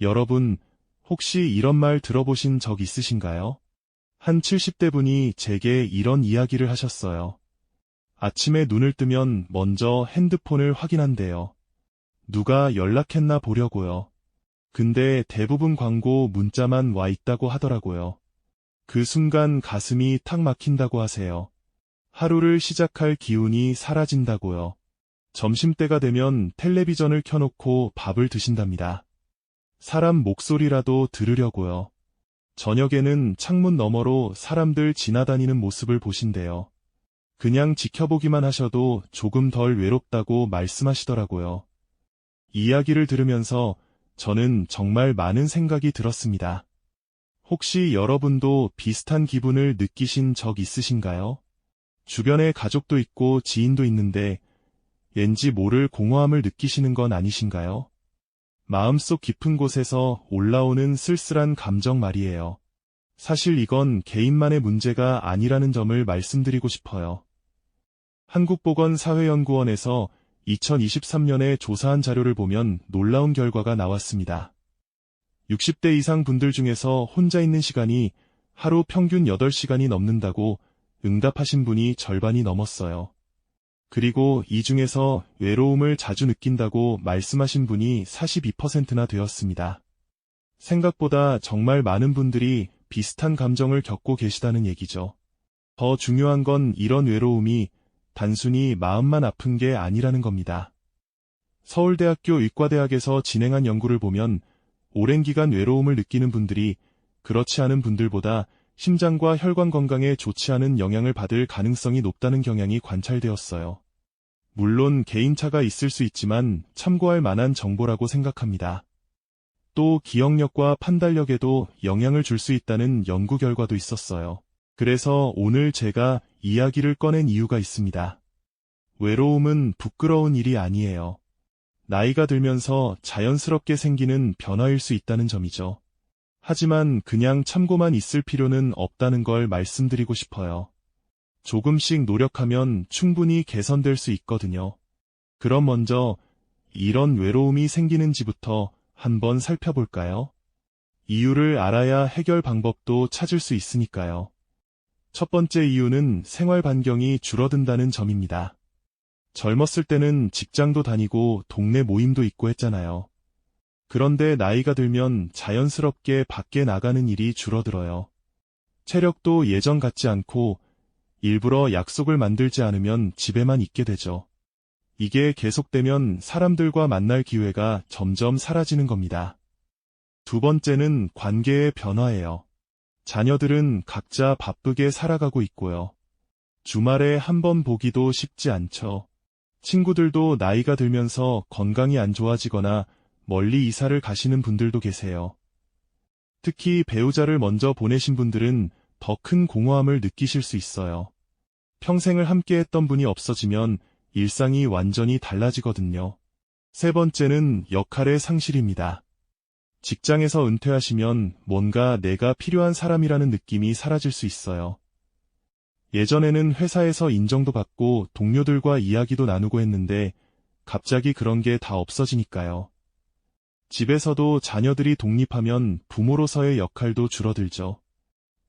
여러분, 혹시 이런 말 들어보신 적 있으신가요? 한 70대 분이 제게 이런 이야기를 하셨어요. 아침에 눈을 뜨면 먼저 핸드폰을 확인한대요. 누가 연락했나 보려고요. 근데 대부분 광고 문자만 와 있다고 하더라고요. 그 순간 가슴이 탁 막힌다고 하세요. 하루를 시작할 기운이 사라진다고요. 점심때가 되면 텔레비전을 켜놓고 밥을 드신답니다. 사람 목소리라도 들으려고요. 저녁에는 창문 너머로 사람들 지나다니는 모습을 보신대요. 그냥 지켜보기만 하셔도 조금 덜 외롭다고 말씀하시더라고요. 이야기를 들으면서 저는 정말 많은 생각이 들었습니다. 혹시 여러분도 비슷한 기분을 느끼신 적 있으신가요? 주변에 가족도 있고 지인도 있는데 왠지 모를 공허함을 느끼시는 건 아니신가요? 마음속 깊은 곳에서 올라오는 쓸쓸한 감정 말이에요. 사실 이건 개인만의 문제가 아니라는 점을 말씀드리고 싶어요. 한국보건사회연구원에서 2023년에 조사한 자료를 보면 놀라운 결과가 나왔습니다. 60대 이상 분들 중에서 혼자 있는 시간이 하루 평균 8시간이 넘는다고 응답하신 분이 절반이 넘었어요. 그리고 이 중에서 외로움을 자주 느낀다고 말씀하신 분이 42%나 되었습니다. 생각보다 정말 많은 분들이 비슷한 감정을 겪고 계시다는 얘기죠. 더 중요한 건 이런 외로움이 단순히 마음만 아픈 게 아니라는 겁니다. 서울대학교 의과대학에서 진행한 연구를 보면 오랜 기간 외로움을 느끼는 분들이 그렇지 않은 분들보다 심장과 혈관 건강에 좋지 않은 영향을 받을 가능성이 높다는 경향이 관찰되었어요. 물론 개인차가 있을 수 있지만 참고할 만한 정보라고 생각합니다. 또 기억력과 판단력에도 영향을 줄 수 있다는 연구 결과도 있었어요. 그래서 오늘 제가 이야기를 꺼낸 이유가 있습니다. 외로움은 부끄러운 일이 아니에요. 나이가 들면서 자연스럽게 생기는 변화일 수 있다는 점이죠. 하지만 그냥 참고만 있을 필요는 없다는 걸 말씀드리고 싶어요. 조금씩 노력하면 충분히 개선될 수 있거든요. 그럼 먼저 이런 외로움이 생기는지부터 한번 살펴볼까요? 이유를 알아야 해결 방법도 찾을 수 있으니까요. 첫 번째 이유는 생활 반경이 줄어든다는 점입니다. 젊었을 때는 직장도 다니고 동네 모임도 있고 했잖아요. 그런데 나이가 들면 자연스럽게 밖에 나가는 일이 줄어들어요. 체력도 예전 같지 않고 일부러 약속을 만들지 않으면 집에만 있게 되죠. 이게 계속되면 사람들과 만날 기회가 점점 사라지는 겁니다. 두 번째는 관계의 변화예요. 자녀들은 각자 바쁘게 살아가고 있고요. 주말에 한 번 보기도 쉽지 않죠. 친구들도 나이가 들면서 건강이 안 좋아지거나 멀리 이사를 가시는 분들도 계세요. 특히 배우자를 먼저 보내신 분들은 더 큰 공허함을 느끼실 수 있어요. 평생을 함께 했던 분이 없어지면 일상이 완전히 달라지거든요. 세 번째는 역할의 상실입니다. 직장에서 은퇴하시면 뭔가 내가 필요한 사람이라는 느낌이 사라질 수 있어요. 예전에는 회사에서 인정도 받고 동료들과 이야기도 나누고 했는데 갑자기 그런 게 다 없어지니까요. 집에서도 자녀들이 독립하면 부모로서의 역할도 줄어들죠.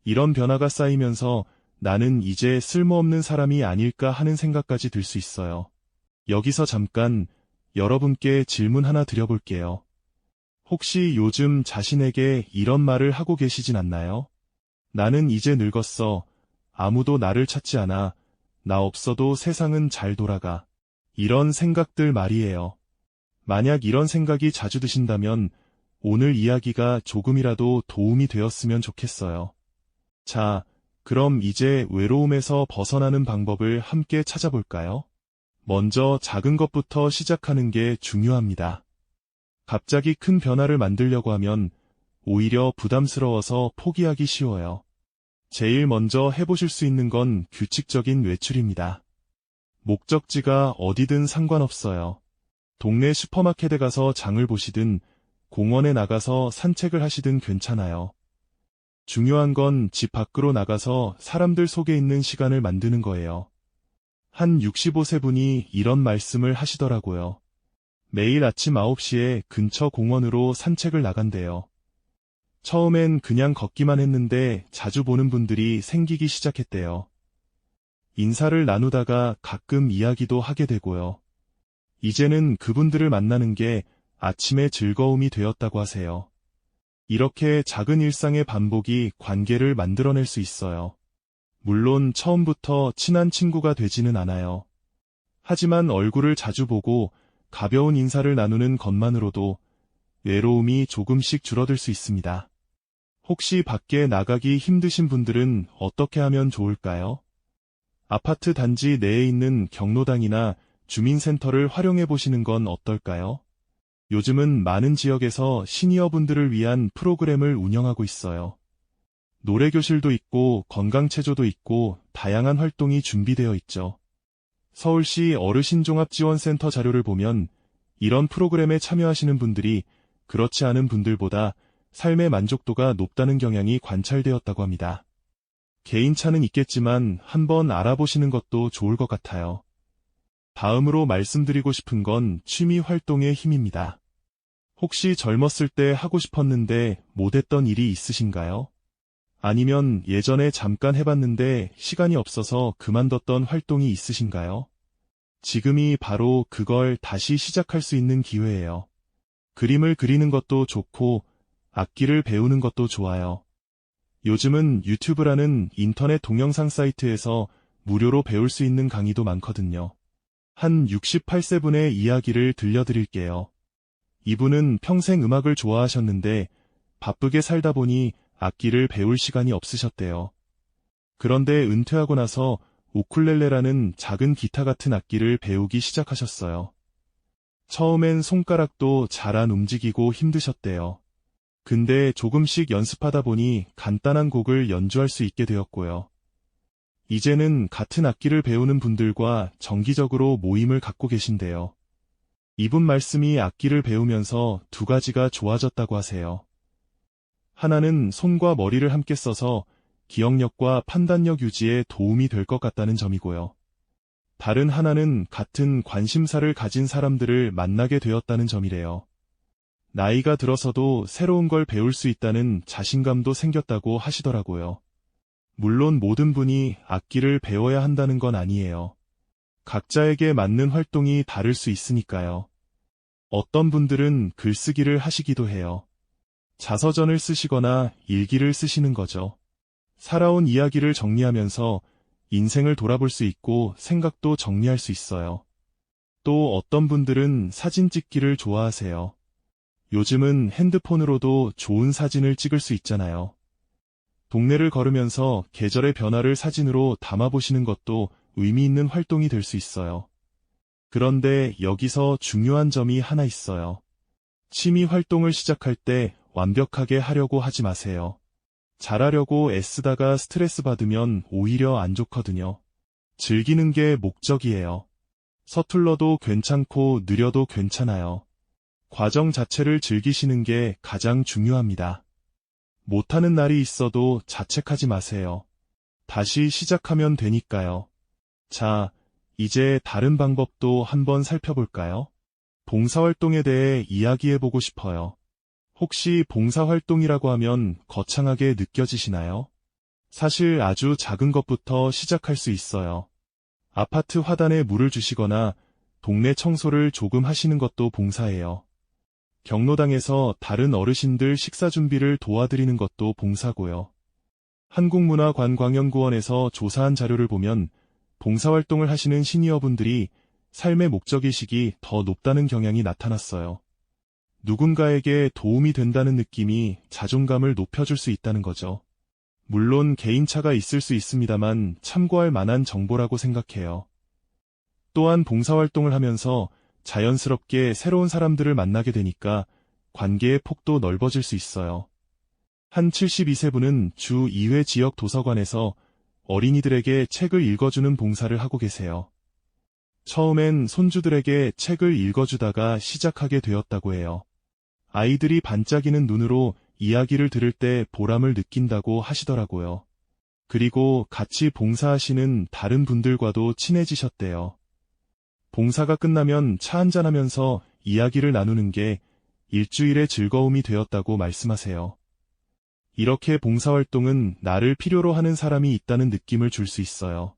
이런 변화가 쌓이면서 나는 이제 쓸모없는 사람이 아닐까 하는 생각까지 들 수 있어요. 여기서 잠깐 여러분께 질문 하나 드려볼게요. 혹시 요즘 자신에게 이런 말을 하고 계시진 않나요? 나는 이제 늙었어. 아무도 나를 찾지 않아. 나 없어도 세상은 잘 돌아가. 이런 생각들 말이에요. 만약 이런 생각이 자주 드신다면 오늘 이야기가 조금이라도 도움이 되었으면 좋겠어요. 자, 그럼 이제 외로움에서 벗어나는 방법을 함께 찾아볼까요? 먼저 작은 것부터 시작하는 게 중요합니다. 갑자기 큰 변화를 만들려고 하면 오히려 부담스러워서 포기하기 쉬워요. 제일 먼저 해보실 수 있는 건 규칙적인 외출입니다. 목적지가 어디든 상관없어요. 동네 슈퍼마켓에 가서 장을 보시든 공원에 나가서 산책을 하시든 괜찮아요. 중요한 건 집 밖으로 나가서 사람들 속에 있는 시간을 만드는 거예요. 한 65세 분이 이런 말씀을 하시더라고요. 매일 아침 9시에 근처 공원으로 산책을 나간대요. 처음엔 그냥 걷기만 했는데 자주 보는 분들이 생기기 시작했대요. 인사를 나누다가 가끔 이야기도 하게 되고요. 이제는 그분들을 만나는 게 아침의 즐거움이 되었다고 하세요. 이렇게 작은 일상의 반복이 관계를 만들어낼 수 있어요. 물론 처음부터 친한 친구가 되지는 않아요. 하지만 얼굴을 자주 보고 가벼운 인사를 나누는 것만으로도 외로움이 조금씩 줄어들 수 있습니다. 혹시 밖에 나가기 힘드신 분들은 어떻게 하면 좋을까요? 아파트 단지 내에 있는 경로당이나 주민센터를 활용해 보시는 건 어떨까요? 요즘은 많은 지역에서 시니어분들을 위한 프로그램을 운영하고 있어요. 노래교실도 있고 건강체조도 있고 다양한 활동이 준비되어 있죠. 서울시 어르신종합지원센터 자료를 보면 이런 프로그램에 참여하시는 분들이 그렇지 않은 분들보다 삶의 만족도가 높다는 경향이 관찰되었다고 합니다. 개인차는 있겠지만 한번 알아보시는 것도 좋을 것 같아요. 다음으로 말씀드리고 싶은 건 취미 활동의 힘입니다. 혹시 젊었을 때 하고 싶었는데 못했던 일이 있으신가요? 아니면 예전에 잠깐 해봤는데 시간이 없어서 그만뒀던 활동이 있으신가요? 지금이 바로 그걸 다시 시작할 수 있는 기회예요. 그림을 그리는 것도 좋고 악기를 배우는 것도 좋아요. 요즘은 유튜브라는 인터넷 동영상 사이트에서 무료로 배울 수 있는 강의도 많거든요. 한 68세분의 이야기를 들려드릴게요. 이분은 평생 음악을 좋아하셨는데 바쁘게 살다 보니 악기를 배울 시간이 없으셨대요. 그런데 은퇴하고 나서 우쿨렐레라는 작은 기타 같은 악기를 배우기 시작하셨어요. 처음엔 손가락도 잘 안 움직이고 힘드셨대요. 근데 조금씩 연습하다 보니 간단한 곡을 연주할 수 있게 되었고요. 이제는 같은 악기를 배우는 분들과 정기적으로 모임을 갖고 계신데요. 이분 말씀이 악기를 배우면서 두 가지가 좋아졌다고 하세요. 하나는 손과 머리를 함께 써서 기억력과 판단력 유지에 도움이 될 것 같다는 점이고요. 다른 하나는 같은 관심사를 가진 사람들을 만나게 되었다는 점이래요. 나이가 들어서도 새로운 걸 배울 수 있다는 자신감도 생겼다고 하시더라고요. 물론 모든 분이 악기를 배워야 한다는 건 아니에요. 각자에게 맞는 활동이 다를 수 있으니까요. 어떤 분들은 글쓰기를 하시기도 해요. 자서전을 쓰시거나 일기를 쓰시는 거죠. 살아온 이야기를 정리하면서 인생을 돌아볼 수 있고 생각도 정리할 수 있어요. 또 어떤 분들은 사진 찍기를 좋아하세요. 요즘은 핸드폰으로도 좋은 사진을 찍을 수 있잖아요. 동네를 걸으면서 계절의 변화를 사진으로 담아보시는 것도 의미 있는 활동이 될 수 있어요. 그런데 여기서 중요한 점이 하나 있어요. 취미 활동을 시작할 때 완벽하게 하려고 하지 마세요. 잘하려고 애쓰다가 스트레스 받으면 오히려 안 좋거든요. 즐기는 게 목적이에요. 서툴러도 괜찮고 느려도 괜찮아요. 과정 자체를 즐기시는 게 가장 중요합니다. 못하는 날이 있어도 자책하지 마세요. 다시 시작하면 되니까요. 자, 이제 다른 방법도 한번 살펴볼까요? 봉사활동에 대해 이야기해보고 싶어요. 혹시 봉사활동이라고 하면 거창하게 느껴지시나요? 사실 아주 작은 것부터 시작할 수 있어요. 아파트 화단에 물을 주시거나 동네 청소를 조금 하시는 것도 봉사예요. 경로당에서 다른 어르신들 식사 준비를 도와드리는 것도 봉사고요. 한국문화관광연구원에서 조사한 자료를 보면 봉사활동을 하시는 시니어분들이 삶의 목적의식이 더 높다는 경향이 나타났어요. 누군가에게 도움이 된다는 느낌이 자존감을 높여줄 수 있다는 거죠. 물론 개인차가 있을 수 있습니다만 참고할 만한 정보라고 생각해요. 또한 봉사활동을 하면서 자연스럽게 새로운 사람들을 만나게 되니까 관계의 폭도 넓어질 수 있어요. 한 72세 분은 주 2회 지역 도서관에서 어린이들에게 책을 읽어주는 봉사를 하고 계세요. 처음엔 손주들에게 책을 읽어주다가 시작하게 되었다고 해요. 아이들이 반짝이는 눈으로 이야기를 들을 때 보람을 느낀다고 하시더라고요. 그리고 같이 봉사하시는 다른 분들과도 친해지셨대요. 봉사가 끝나면 차 한잔하면서 이야기를 나누는 게 일주일의 즐거움이 되었다고 말씀하세요. 이렇게 봉사활동은 나를 필요로 하는 사람이 있다는 느낌을 줄 수 있어요.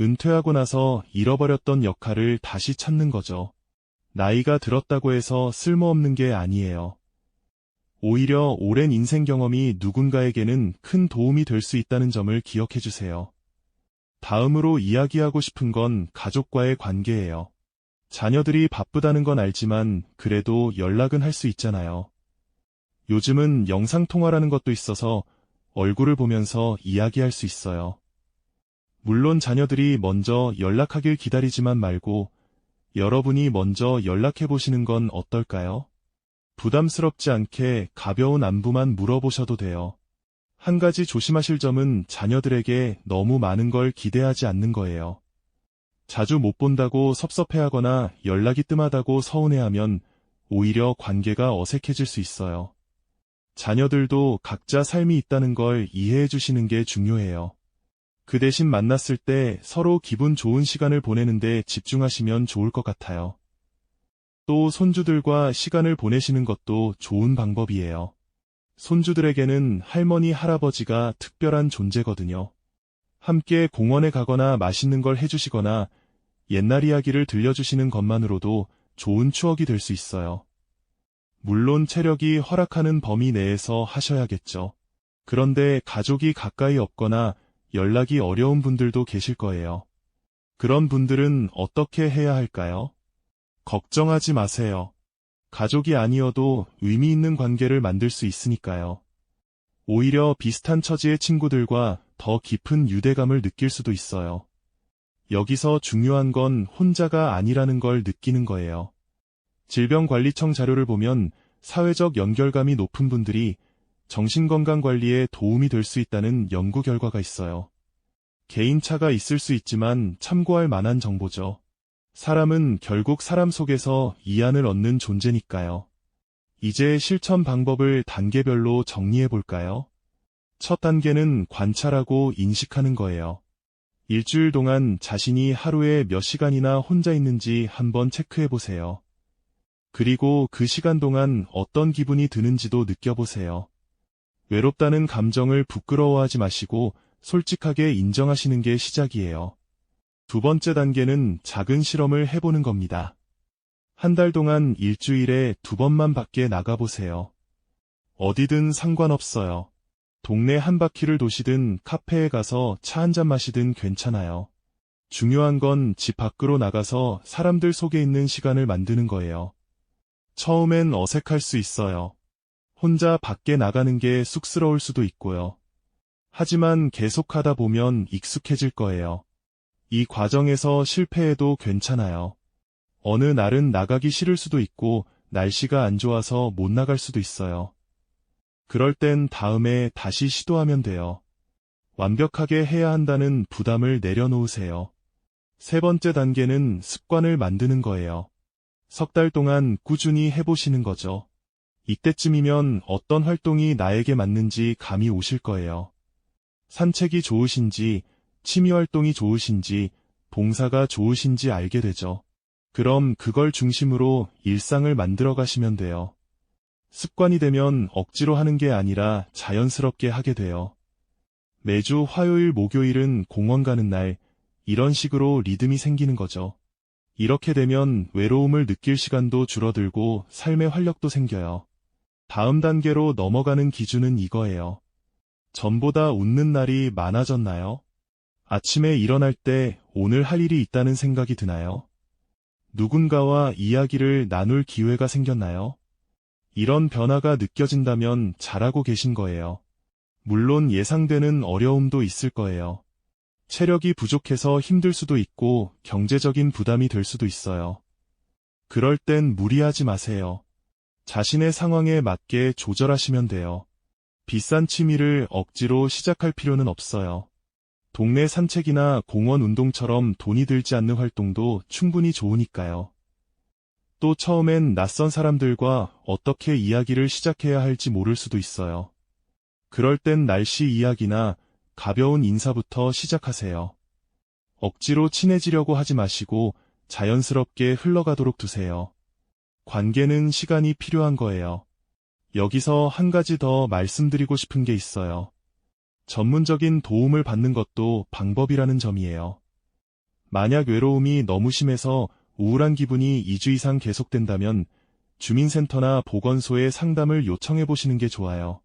은퇴하고 나서 잃어버렸던 역할을 다시 찾는 거죠. 나이가 들었다고 해서 쓸모없는 게 아니에요. 오히려 오랜 인생 경험이 누군가에게는 큰 도움이 될 수 있다는 점을 기억해 주세요. 다음으로 이야기하고 싶은 건 가족과의 관계예요. 자녀들이 바쁘다는 건 알지만 그래도 연락은 할 수 있잖아요. 요즘은 영상통화라는 것도 있어서 얼굴을 보면서 이야기할 수 있어요. 물론 자녀들이 먼저 연락하길 기다리지만 말고 여러분이 먼저 연락해 보시는 건 어떨까요? 부담스럽지 않게 가벼운 안부만 물어보셔도 돼요. 한 가지 조심하실 점은 자녀들에게 너무 많은 걸 기대하지 않는 거예요. 자주 못 본다고 섭섭해하거나 연락이 뜸하다고 서운해하면 오히려 관계가 어색해질 수 있어요. 자녀들도 각자 삶이 있다는 걸 이해해 주시는 게 중요해요. 그 대신 만났을 때 서로 기분 좋은 시간을 보내는데 집중하시면 좋을 것 같아요. 또 손주들과 시간을 보내시는 것도 좋은 방법이에요. 손주들에게는 할머니, 할아버지가 특별한 존재거든요. 함께 공원에 가거나 맛있는 걸 해주시거나 옛날 이야기를 들려주시는 것만으로도 좋은 추억이 될 수 있어요. 물론 체력이 허락하는 범위 내에서 하셔야겠죠. 그런데 가족이 가까이 없거나 연락이 어려운 분들도 계실 거예요. 그런 분들은 어떻게 해야 할까요? 걱정하지 마세요. 가족이 아니어도 의미 있는 관계를 만들 수 있으니까요. 오히려 비슷한 처지의 친구들과 더 깊은 유대감을 느낄 수도 있어요. 여기서 중요한 건 혼자가 아니라는 걸 느끼는 거예요. 질병관리청 자료를 보면 사회적 연결감이 높은 분들이 정신건강 관리에 도움이 될 수 있다는 연구 결과가 있어요. 개인차가 있을 수 있지만 참고할 만한 정보죠. 사람은 결국 사람 속에서 이안을 얻는 존재니까요. 이제 실천 방법을 단계별로 정리해 볼까요? 첫 단계는 관찰하고 인식하는 거예요. 일주일 동안 자신이 하루에 몇 시간이나 혼자 있는지 한번 체크해 보세요. 그리고 그 시간 동안 어떤 기분이 드는지도 느껴보세요. 외롭다는 감정을 부끄러워하지 마시고 솔직하게 인정하시는 게 시작이에요. 두 번째 단계는 작은 실험을 해보는 겁니다. 한 달 동안 일주일에 두 번만 밖에 나가보세요. 어디든 상관없어요. 동네 한 바퀴를 도시든 카페에 가서 차 한 잔 마시든 괜찮아요. 중요한 건 집 밖으로 나가서 사람들 속에 있는 시간을 만드는 거예요. 처음엔 어색할 수 있어요. 혼자 밖에 나가는 게 쑥스러울 수도 있고요. 하지만 계속하다 보면 익숙해질 거예요. 이 과정에서 실패해도 괜찮아요. 어느 날은 나가기 싫을 수도 있고 날씨가 안 좋아서 못 나갈 수도 있어요. 그럴 땐 다음에 다시 시도하면 돼요. 완벽하게 해야 한다는 부담을 내려놓으세요. 세 번째 단계는 습관을 만드는 거예요. 석 달 동안 꾸준히 해보시는 거죠. 이때쯤이면 어떤 활동이 나에게 맞는지 감이 오실 거예요. 산책이 좋으신지, 취미 활동이 좋으신지, 봉사가 좋으신지 알게 되죠. 그럼 그걸 중심으로 일상을 만들어 가시면 돼요. 습관이 되면 억지로 하는 게 아니라 자연스럽게 하게 돼요. 매주 화요일, 목요일은 공원 가는 날, 이런 식으로 리듬이 생기는 거죠. 이렇게 되면 외로움을 느낄 시간도 줄어들고 삶의 활력도 생겨요. 다음 단계로 넘어가는 기준은 이거예요. 전보다 웃는 날이 많아졌나요? 아침에 일어날 때 오늘 할 일이 있다는 생각이 드나요? 누군가와 이야기를 나눌 기회가 생겼나요? 이런 변화가 느껴진다면 잘하고 계신 거예요. 물론 예상되는 어려움도 있을 거예요. 체력이 부족해서 힘들 수도 있고 경제적인 부담이 될 수도 있어요. 그럴 땐 무리하지 마세요. 자신의 상황에 맞게 조절하시면 돼요. 비싼 취미를 억지로 시작할 필요는 없어요. 동네 산책이나 공원 운동처럼 돈이 들지 않는 활동도 충분히 좋으니까요. 또 처음엔 낯선 사람들과 어떻게 이야기를 시작해야 할지 모를 수도 있어요. 그럴 땐 날씨 이야기나 가벼운 인사부터 시작하세요. 억지로 친해지려고 하지 마시고 자연스럽게 흘러가도록 두세요. 관계는 시간이 필요한 거예요. 여기서 한 가지 더 말씀드리고 싶은 게 있어요. 전문적인 도움을 받는 것도 방법이라는 점이에요. 만약 외로움이 너무 심해서 우울한 기분이 2주 이상 계속된다면 주민센터나 보건소에 상담을 요청해 보시는 게 좋아요.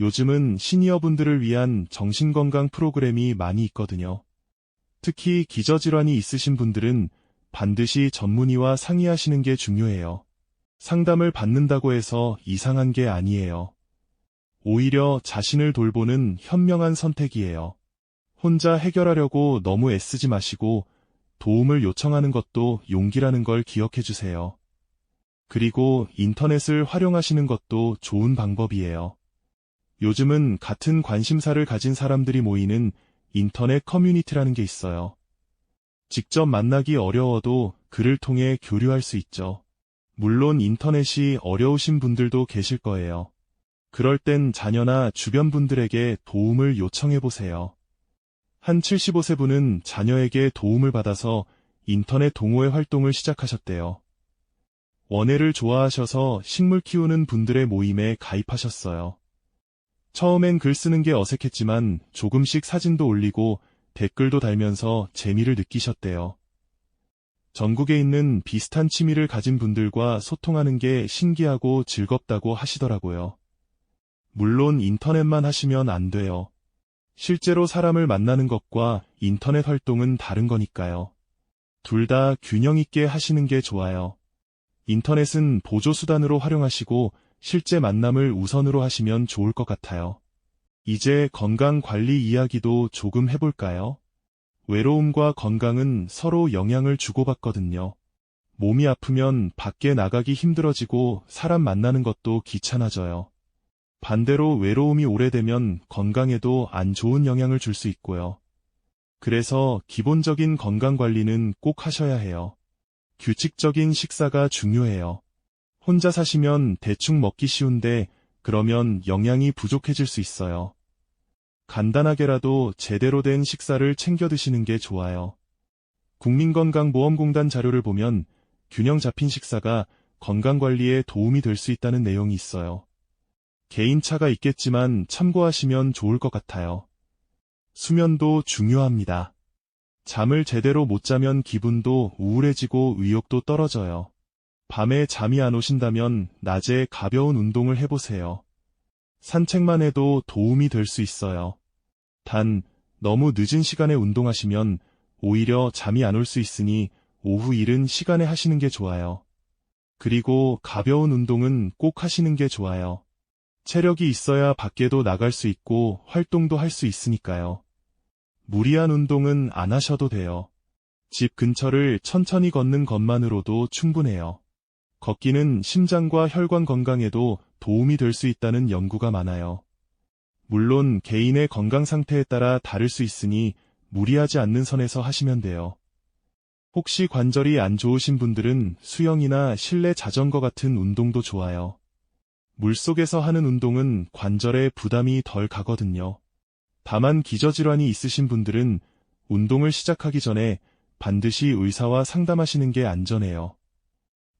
요즘은 시니어분들을 위한 정신건강 프로그램이 많이 있거든요. 특히 기저질환이 있으신 분들은 반드시 전문의와 상의하시는 게 중요해요. 상담을 받는다고 해서 이상한 게 아니에요. 오히려 자신을 돌보는 현명한 선택이에요. 혼자 해결하려고 너무 애쓰지 마시고 도움을 요청하는 것도 용기라는 걸 기억해 주세요. 그리고 인터넷을 활용하시는 것도 좋은 방법이에요. 요즘은 같은 관심사를 가진 사람들이 모이는 인터넷 커뮤니티라는 게 있어요. 직접 만나기 어려워도 글을 통해 교류할 수 있죠. 물론 인터넷이 어려우신 분들도 계실 거예요. 그럴 땐 자녀나 주변 분들에게 도움을 요청해 보세요. 한 75세 분은 자녀에게 도움을 받아서 인터넷 동호회 활동을 시작하셨대요. 원예를 좋아하셔서 식물 키우는 분들의 모임에 가입하셨어요. 처음엔 글 쓰는 게 어색했지만 조금씩 사진도 올리고 댓글도 달면서 재미를 느끼셨대요. 전국에 있는 비슷한 취미를 가진 분들과 소통하는 게 신기하고 즐겁다고 하시더라고요. 물론 인터넷만 하시면 안 돼요. 실제로 사람을 만나는 것과 인터넷 활동은 다른 거니까요. 둘 다 균형 있게 하시는 게 좋아요. 인터넷은 보조수단으로 활용하시고 실제 만남을 우선으로 하시면 좋을 것 같아요. 이제 건강 관리 이야기도 조금 해볼까요? 외로움과 건강은 서로 영향을 주고받거든요. 몸이 아프면 밖에 나가기 힘들어지고 사람 만나는 것도 귀찮아져요. 반대로 외로움이 오래되면 건강에도 안 좋은 영향을 줄 수 있고요. 그래서 기본적인 건강 관리는 꼭 하셔야 해요. 규칙적인 식사가 중요해요. 혼자 사시면 대충 먹기 쉬운데 그러면 영양이 부족해질 수 있어요. 간단하게라도 제대로 된 식사를 챙겨 드시는 게 좋아요. 국민건강보험공단 자료를 보면 균형 잡힌 식사가 건강관리에 도움이 될 수 있다는 내용이 있어요. 개인차가 있겠지만 참고하시면 좋을 것 같아요. 수면도 중요합니다. 잠을 제대로 못 자면 기분도 우울해지고 의욕도 떨어져요. 밤에 잠이 안 오신다면 낮에 가벼운 운동을 해보세요. 산책만 해도 도움이 될 수 있어요. 단, 너무 늦은 시간에 운동하시면 오히려 잠이 안 올 수 있으니 오후 일은 시간에 하시는 게 좋아요. 그리고 가벼운 운동은 꼭 하시는 게 좋아요. 체력이 있어야 밖에도 나갈 수 있고 활동도 할 수 있으니까요. 무리한 운동은 안 하셔도 돼요. 집 근처를 천천히 걷는 것만으로도 충분해요. 걷기는 심장과 혈관 건강에도 도움이 될 수 있다는 연구가 많아요. 물론 개인의 건강 상태에 따라 다를 수 있으니 무리하지 않는 선에서 하시면 돼요. 혹시 관절이 안 좋으신 분들은 수영이나 실내 자전거 같은 운동도 좋아요. 물속에서 하는 운동은 관절에 부담이 덜 가거든요. 다만 기저질환이 있으신 분들은 운동을 시작하기 전에 반드시 의사와 상담하시는 게 안전해요.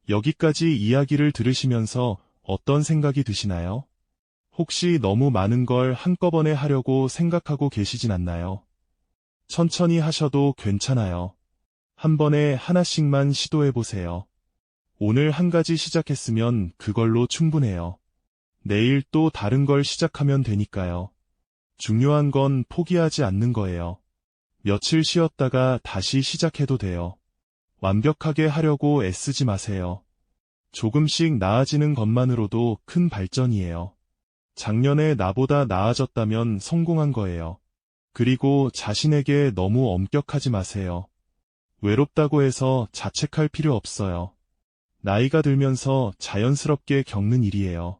여기까지 이야기를 들으시면서 어떤 생각이 드시나요? 혹시 너무 많은 걸 한꺼번에 하려고 생각하고 계시진 않나요? 천천히 하셔도 괜찮아요. 한 번에 하나씩만 시도해 보세요. 오늘 한 가지 시작했으면 그걸로 충분해요. 내일 또 다른 걸 시작하면 되니까요. 중요한 건 포기하지 않는 거예요. 며칠 쉬었다가 다시 시작해도 돼요. 완벽하게 하려고 애쓰지 마세요. 조금씩 나아지는 것만으로도 큰 발전이에요. 작년에 나보다 나아졌다면 성공한 거예요. 그리고 자신에게 너무 엄격하지 마세요. 외롭다고 해서 자책할 필요 없어요. 나이가 들면서 자연스럽게 겪는 일이에요.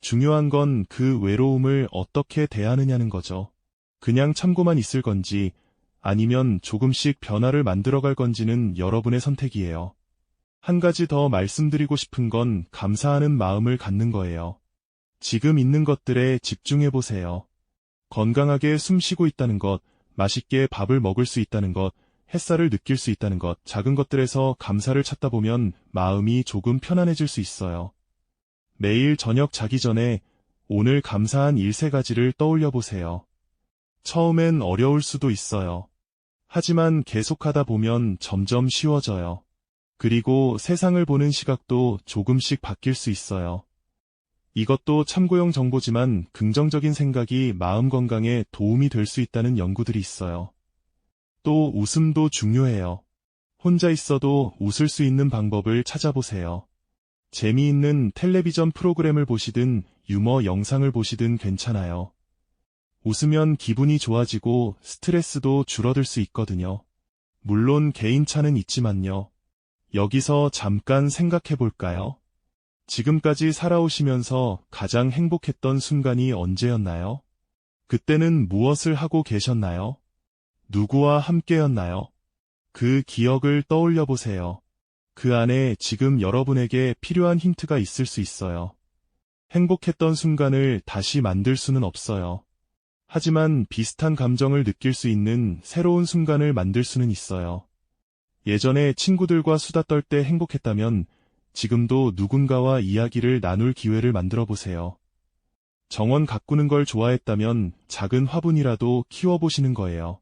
중요한 건 그 외로움을 어떻게 대하느냐는 거죠. 그냥 참고만 있을 건지 아니면 조금씩 변화를 만들어갈 건지는 여러분의 선택이에요. 한 가지 더 말씀드리고 싶은 건 감사하는 마음을 갖는 거예요. 지금 있는 것들에 집중해 보세요. 건강하게 숨 쉬고 있다는 것, 맛있게 밥을 먹을 수 있다는 것, 햇살을 느낄 수 있다는 것, 작은 것들에서 감사를 찾다 보면 마음이 조금 편안해질 수 있어요. 매일 저녁 자기 전에 오늘 감사한 일 세 가지를 떠올려 보세요. 처음엔 어려울 수도 있어요. 하지만 계속하다 보면 점점 쉬워져요. 그리고 세상을 보는 시각도 조금씩 바뀔 수 있어요. 이것도 참고용 정보지만 긍정적인 생각이 마음 건강에 도움이 될 수 있다는 연구들이 있어요. 또 웃음도 중요해요. 혼자 있어도 웃을 수 있는 방법을 찾아보세요. 재미있는 텔레비전 프로그램을 보시든 유머 영상을 보시든 괜찮아요. 웃으면 기분이 좋아지고 스트레스도 줄어들 수 있거든요. 물론 개인차는 있지만요. 여기서 잠깐 생각해 볼까요? 지금까지 살아오시면서 가장 행복했던 순간이 언제였나요? 그때는 무엇을 하고 계셨나요? 누구와 함께였나요? 그 기억을 떠올려 보세요. 그 안에 지금 여러분에게 필요한 힌트가 있을 수 있어요. 행복했던 순간을 다시 만들 수는 없어요. 하지만 비슷한 감정을 느낄 수 있는 새로운 순간을 만들 수는 있어요. 예전에 친구들과 수다 떨 때 행복했다면 지금도 누군가와 이야기를 나눌 기회를 만들어 보세요. 정원 가꾸는 걸 좋아했다면 작은 화분이라도 키워보시는 거예요.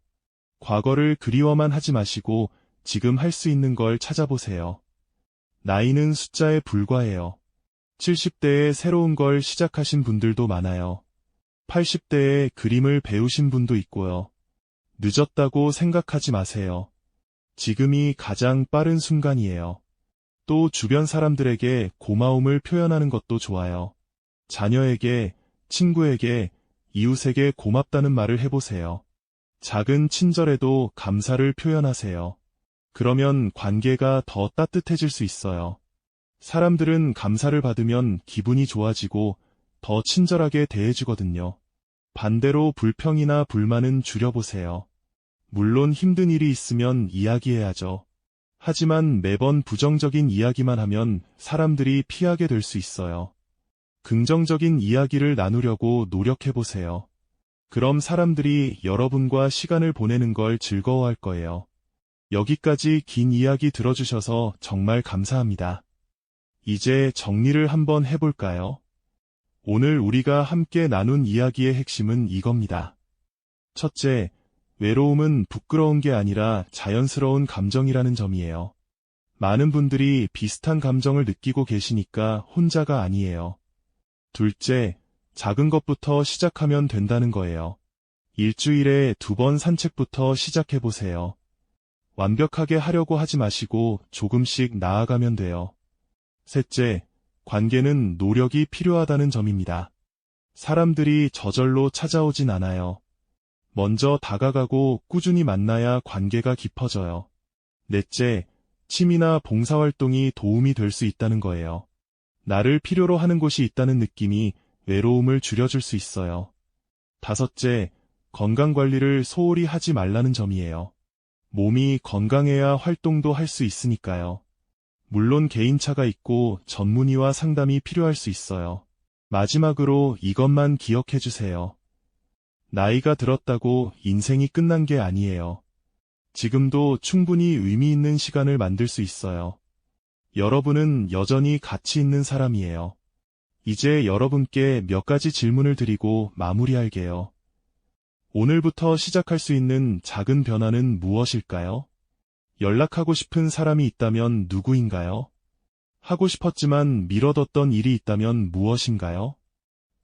과거를 그리워만 하지 마시고 지금 할 수 있는 걸 찾아보세요. 나이는 숫자에 불과해요. 70대에 새로운 걸 시작하신 분들도 많아요. 80대에 그림을 배우신 분도 있고요. 늦었다고 생각하지 마세요. 지금이 가장 빠른 순간이에요. 또 주변 사람들에게 고마움을 표현하는 것도 좋아요. 자녀에게, 친구에게, 이웃에게 고맙다는 말을 해보세요. 작은 친절에도 감사를 표현하세요. 그러면 관계가 더 따뜻해질 수 있어요. 사람들은 감사를 받으면 기분이 좋아지고 더 친절하게 대해주거든요. 반대로 불평이나 불만은 줄여보세요. 물론 힘든 일이 있으면 이야기해야죠. 하지만 매번 부정적인 이야기만 하면 사람들이 피하게 될 수 있어요. 긍정적인 이야기를 나누려고 노력해보세요. 그럼 사람들이 여러분과 시간을 보내는 걸 즐거워할 거예요. 여기까지 긴 이야기 들어주셔서 정말 감사합니다. 이제 정리를 한번 해볼까요? 오늘 우리가 함께 나눈 이야기의 핵심은 이겁니다. 첫째, 외로움은 부끄러운 게 아니라 자연스러운 감정이라는 점이에요. 많은 분들이 비슷한 감정을 느끼고 계시니까 혼자가 아니에요. 둘째, 작은 것부터 시작하면 된다는 거예요. 일주일에 두 번 산책부터 시작해보세요. 완벽하게 하려고 하지 마시고 조금씩 나아가면 돼요. 셋째, 관계는 노력이 필요하다는 점입니다. 사람들이 저절로 찾아오진 않아요. 먼저 다가가고 꾸준히 만나야 관계가 깊어져요. 넷째, 취미나 봉사활동이 도움이 될 수 있다는 거예요. 나를 필요로 하는 곳이 있다는 느낌이 외로움을 줄여줄 수 있어요. 다섯째, 건강관리를 소홀히 하지 말라는 점이에요. 몸이 건강해야 활동도 할 수 있으니까요. 물론 개인차가 있고 전문의와 상담이 필요할 수 있어요. 마지막으로 이것만 기억해 주세요. 나이가 들었다고 인생이 끝난 게 아니에요. 지금도 충분히 의미 있는 시간을 만들 수 있어요. 여러분은 여전히 가치 있는 사람이에요. 이제 여러분께 몇 가지 질문을 드리고 마무리할게요. 오늘부터 시작할 수 있는 작은 변화는 무엇일까요? 연락하고 싶은 사람이 있다면 누구인가요? 하고 싶었지만 미뤄뒀던 일이 있다면 무엇인가요?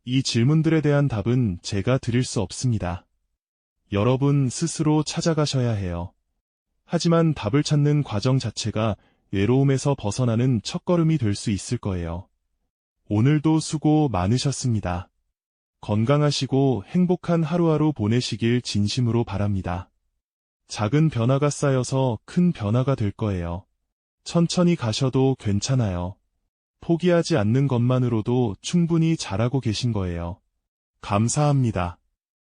이 질문들에 대한 답은 제가 드릴 수 없습니다. 여러분 스스로 찾아가셔야 해요. 하지만 답을 찾는 과정 자체가 외로움에서 벗어나는 첫걸음이 될 수 있을 거예요. 오늘도 수고 많으셨습니다. 건강하시고 행복한 하루하루 보내시길 진심으로 바랍니다. 작은 변화가 쌓여서 큰 변화가 될 거예요. 천천히 가셔도 괜찮아요. 포기하지 않는 것만으로도 충분히 잘하고 계신 거예요. 감사합니다.